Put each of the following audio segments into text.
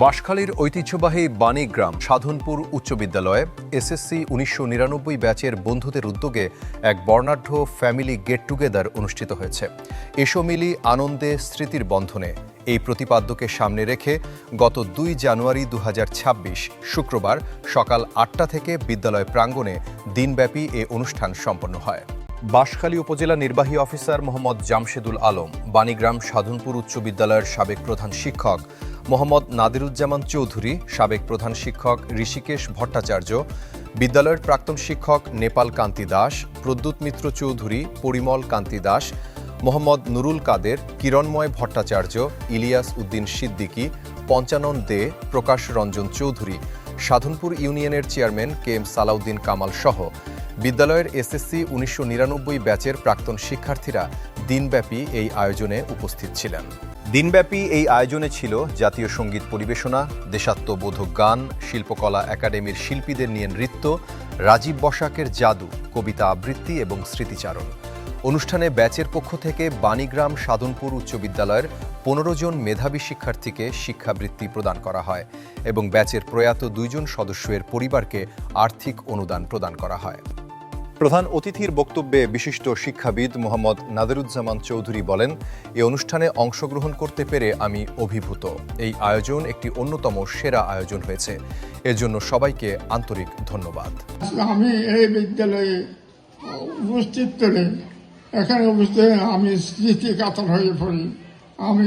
বাঁশখালীর ঐতিহ্যবাহী বাণীগ্রাম সাধনপুর উচ্চ বিদ্যালয়ে এসএসসি উনিশশো নিরানব্বই ব্যাচের বন্ধুদের উদ্যোগে এক বর্ণাঢ্য ফ্যামিলি গেট টুগেদার অনুষ্ঠিত হয়েছে। এসো মিলি আনন্দে স্মৃতির বন্ধনে এই প্রতিপাদ্যকে সামনে রেখে গত দুই জানুয়ারি দু হাজার ছাব্বিশ শুক্রবার সকাল আটটা থেকে বিদ্যালয় প্রাঙ্গণে দিনব্যাপী এ অনুষ্ঠান সম্পন্ন হয়। বাঁশখালী উপজেলা নির্বাহী অফিসার মোহাম্মদ জামশেদুল আলম, বাণীগ্রাম সাধনপুর উচ্চ বিদ্যালয়ের সাবেক প্রধান শিক্ষক মোহাম্মদ নাদিরুজ্জামান চৌধুরী, সাবেক প্রধান শিক্ষক ঋষিকেশ ভট্টাচার্য, বিদ্যালয়ের প্রাক্তন শিক্ষক নেপাল কান্তি দাস, প্রদ্যুৎ মিত্র চৌধুরী, পরিমল কান্তি দাস মোহাম্মদ নুরুল কাদের, কিরণময় ভট্টাচার্য, ইলিয়াস উদ্দিন সিদ্দিকী, পঞ্চানন দে, প্রকাশ রঞ্জন চৌধুরী, সাধনপুর ইউনিয়নের chairman K M Salauddin Kamal সহ। বিদ্যালয়ের এসএসসি উনিশশো নিরানব্বই ব্যাচের প্রাক্তন শিক্ষার্থীরা দিনব্যাপী এই আয়োজনে উপস্থিত ছিলেন। দিনব্যাপী এই আয়োজনে ছিল জাতীয় সংগীত পরিবেশনা, দেশাত্মবোধক গান, শিল্পকলা একাডেমির শিল্পীদের নিয়ে নৃত্য, রাজীব বসাকের জাদু, কবিতা আবৃত্তি এবং স্মৃতিচারণ। অনুষ্ঠানে ব্যাচের পক্ষ থেকে বাণীগ্রাম সাধনপুর উচ্চ বিদ্যালয়ের পনেরো জন মেধাবী শিক্ষার্থীকে শিক্ষাবৃত্তি প্রদান করা হয় এবং ব্যাচের প্রয়াত দুইজন সদস্যের পরিবারকে আর্থিক অনুদান প্রদান করা হয়। প্রধান অতিথির বক্তব্যে বিশিষ্ট শিক্ষাবিদ মোহাম্মদ নাদেরুজ্জামান চৌধুরী বলেন এই অনুষ্ঠানে অংশগ্রহণ করতে পেরে আমি অভিভূত। এই আয়োজন একটি অন্যতম সেরা আয়োজন হয়েছে। এর জন্য সবাইকে আন্তরিক ধন্যবাদ। আমি এই বিদ্যালয়ে উপস্থিত করে এখানে হয়ে আমি স্মৃতি কাতর হয়ে পড়ি। আমি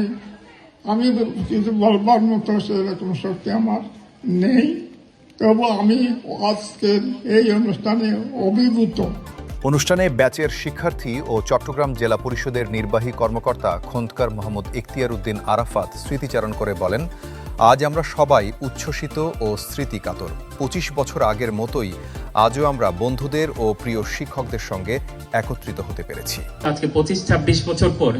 আমি কিন্তু বলবার মতো সেরকম শক্তি আমার নেই। তবু আমি আজকের এই অনুষ্ঠানে অভিভূত। অনুষ্ঠানে ব্যাচের শিক্ষার্থী ও চট্টগ্রাম জেলা পরিষদের নির্বাহী কর্মকর্তা খন্দকার মোহাম্মদ ইখতিয়ার উদ্দিন আরাফাত স্মৃতিচারণ করে বলেন আজ আমরা সবাই উচ্ছ্বসিত ও স্মৃতিকাতর। পঁচিশ বছর আগের মতোই আজও আমরা বন্ধুদের ও প্রিয় শিক্ষকদের সঙ্গে একত্রিত হতে পেরেছি। আজকে পঁচিশ ছাব্বিশ বছর পর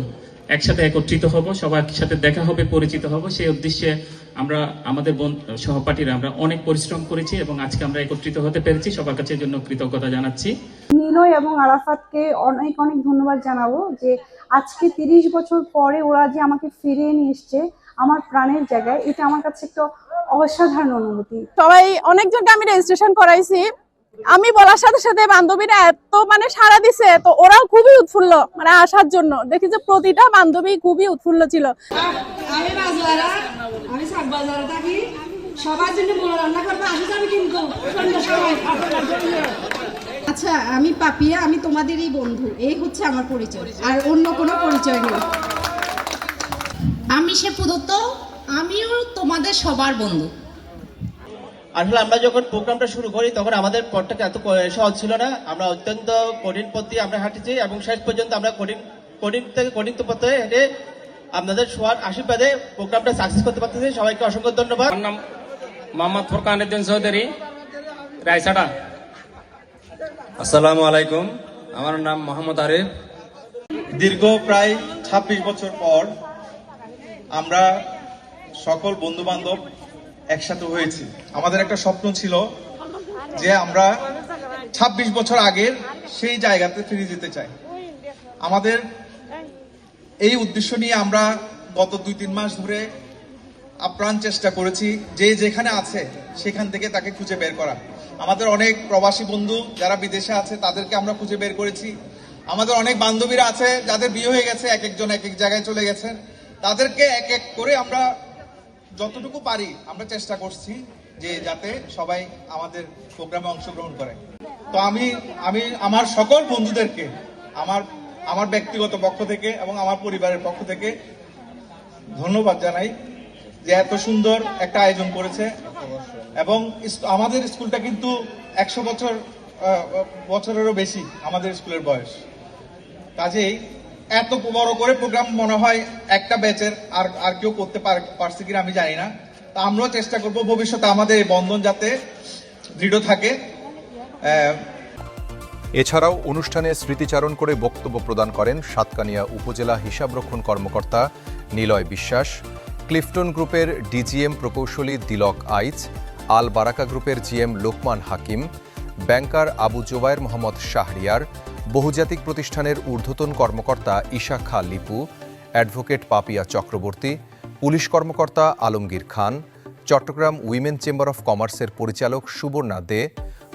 একসাথে একত্রিত হব সবার সাথে দেখা হবে পরিচিত হব। সেই উদ্দেশ্যে আমরা আমাদের বন- সহপাঠীরা আমরা অনেক পরিশ্রম করেছি এবং আজকে আমরা একত্রিত হতে পেরেছি। সবার কাছে জন্য কৃতজ্ঞতা জানাচ্ছি। নিলয় এবং আরাফাতকে অনেক অনেক ধন্যবাদ জানাব যে আজকে তিরিশ বছর পরে ওরা যে আমাকে ফিরিয়ে নিয়ে এসছে আমার প্রাণের জায়গায় এটা আমার কাছে একটা অসাধারণ অনুভূতি। সবাই অনেকজনকে আমি রেজিস্ট্রেশন করাইছি। আমি বলার সাথে সাথে বান্ধবীরা এত মানে সাড়া দিছে তো ওরাও খুবই উৎফুল্ল মানে আসার জন্য। দেখি যে প্রতিটা বান্ধবী খুবই উৎফুল্ল ছিল। আমি বাজবারা আমি শাক বাজারে থাকি। সবার জন্য রান্না করব আসে যাবে কিন্তু। আচ্ছা আমি পাপিয়া আমি তোমাদেরই বন্ধু। এই হচ্ছে আমার পরিচয়। আর অন্য কোনো পরিচয় নেই। আমি সে প্রদত্ত আমিও তোমাদের সবার বন্ধু। আসলে আমরা যখন প্রোগ্রামটা শুরু করি তখন আমাদের পথটা এত সহজ ছিল না। আমরা অত্যন্ত কঠিন পথ দিয়ে আমরা হাঁটেছি এবং শেষ পর্যন্ত আমরা কঠিন কঠিন থেকে কঠিন পথে হেঁটে আপনাদের সবার আশীর্বাদে প্রোগ্রামটা সাকসেস করতে পারতেছি। সবাইকে অসংখ্য ধন্যবাদ। আমার নাম মোহাম্মদ ফোরকান উদ্দিন চৌধুরী রায়সাটা আসসালামু আলাইকুম। আমার নাম মোহাম্মদ আরিফ। দীর্ঘ প্রায় ২৬ বছর পর আমরা সকল বন্ধু বান্ধব একসাথে হয়েছি। আমাদের একটা স্বপ্ন ছিল যে আমরা ২৬ বছর আগের সেই জায়গাতে ফিরে যেতে চাই। আমাদের এই উদ্দেশ্য নিয়ে আমরা গত দুই তিন মাস ধরে আপ্রাণ চেষ্টা করেছি, যে যেখানে আছে সেখান থেকে তাকে খুঁজে বের করা। আমাদের অনেক প্রবাসী বন্ধু যারা বিদেশে আছে, তাদেরকে আমরা খুঁজে বের করেছি। আমাদের অনেক বান্ধবীরা আছে যাদের বিয়ে হয়ে গেছে, এক একজন এক এক জায়গায় চলে গেছেন। তাদেরকে এক এক করে আমরা যতটুকু পারি আমরা চেষ্টা করছি যে যাতে সবাই আমাদের প্রোগ্রামে অংশগ্রহণ করে। তো আমি আমি আমার সকল বন্ধুদেরকে, আমার আমার ব্যক্তিগত পক্ষ থেকে এবং আমার পরিবারের পক্ষ থেকে ধন্যবাদ জানাই যে এত সুন্দর একটা আয়োজন করেছে। এবং আমাদের স্কুলটা কিন্তু একশো বছর বছরেরও বেশি আমাদের স্কুলের বয়স। কাজেই এত বড় করে প্রোগ্রাম মনে হয় একটা ব্যাচের আর আর কেউ করতে পার- পারছে কিনা আমি জানি না। তা আমরাও চেষ্টা করব ভবিষ্যতে আমাদের এই বন্ধন যাতে দৃঢ় থাকে। এছাড়াও অনুষ্ঠানে স্মৃতিচারণ করে বক্তব্য প্রদান করেন সাতকানিয়া উপজেলা হিসাবরক্ষণ কর্মকর্তা নিলয় বিশ্বাস, ক্লিফটন গ্রুপের ডিজিএম প্রকৌশলী দিলক আইচ, আল বারাকা গ্রুপের জিএম লোকমান হাকিম, ব্যাংকার আবু জোবায়ের মোহাম্মদ শাহরিয়ার বহুজাতিক প্রতিষ্ঠানের ঊর্ধ্বতন কর্মকর্তা ঈশা খা লিপু, অ্যাডভোকেট পাপিয়া চক্রবর্তী, পুলিশ কর্মকর্তা Alamgir Khan, Chattogram women chamber of কমার্সের পরিচালক সুবর্ণা দে,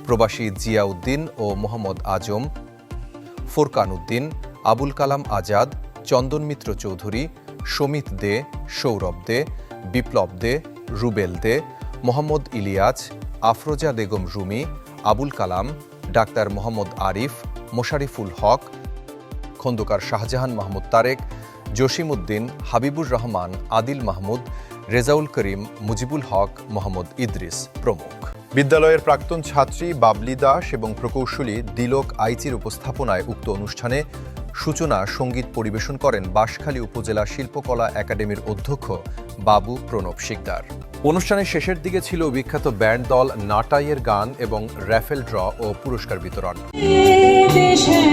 প্রবাসী জিয়াউদ্দিন ও মোহাম্মদ আজম, ফোরকান উদ্দিন, আবুল কালাম আজাদ, চন্দন মিত্র চৌধুরী, সমিত দে, সৌরভ দে, বিপ্লব দে, রুবেল দে, মোহাম্মদ ইলিয়াস, আফরোজা বেগম রুমি, আবুল কালাম, ডাক্তার মোহাম্মদ আরিফ মোশারিফুল হক, খন্দকার শাহজাহান মাহমুদ তারেক জসিম উদ্দিন হাবিবুর রহমান, আদিল মাহমুদ, রেজাউল করিম, মুজিবুল হক, মোহাম্মদ ইদ্রিস প্রমুখ। বিদ্যালয়ের প্রাক্তন ছাত্রী বাবলি দাস এবং প্রকৌশলী দিলক আইচির উপস্থাপনায় উক্ত অনুষ্ঠানে সূচনা সংগীত পরিবেশন করেন বাঁশখালী উপজেলা শিল্পকলা একাডেমির অধ্যক্ষ বাবু প্রণব শিকদার। অনুষ্ঠানের শেষের দিকে ছিল বিখ্যাত ব্যান্ড দল নাটাইয়ের গান এবং র্যাফেল ড্র ও পুরস্কার বিতরণ। সকল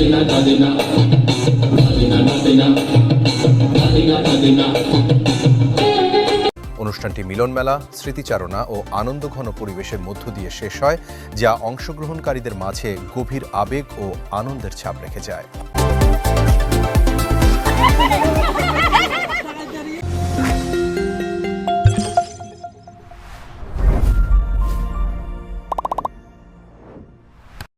Padina Padina Padina অনুষ্ঠানটি মিলনমেলা স্মৃতিচারণা ও আনন্দঘন পরিবেশের মধ্য দিয়ে শেষ হয়, যা অংশগ্রহণকারীদের মাঝে গভীর আবেগ ও আনন্দের ছাপ রেখে যায়।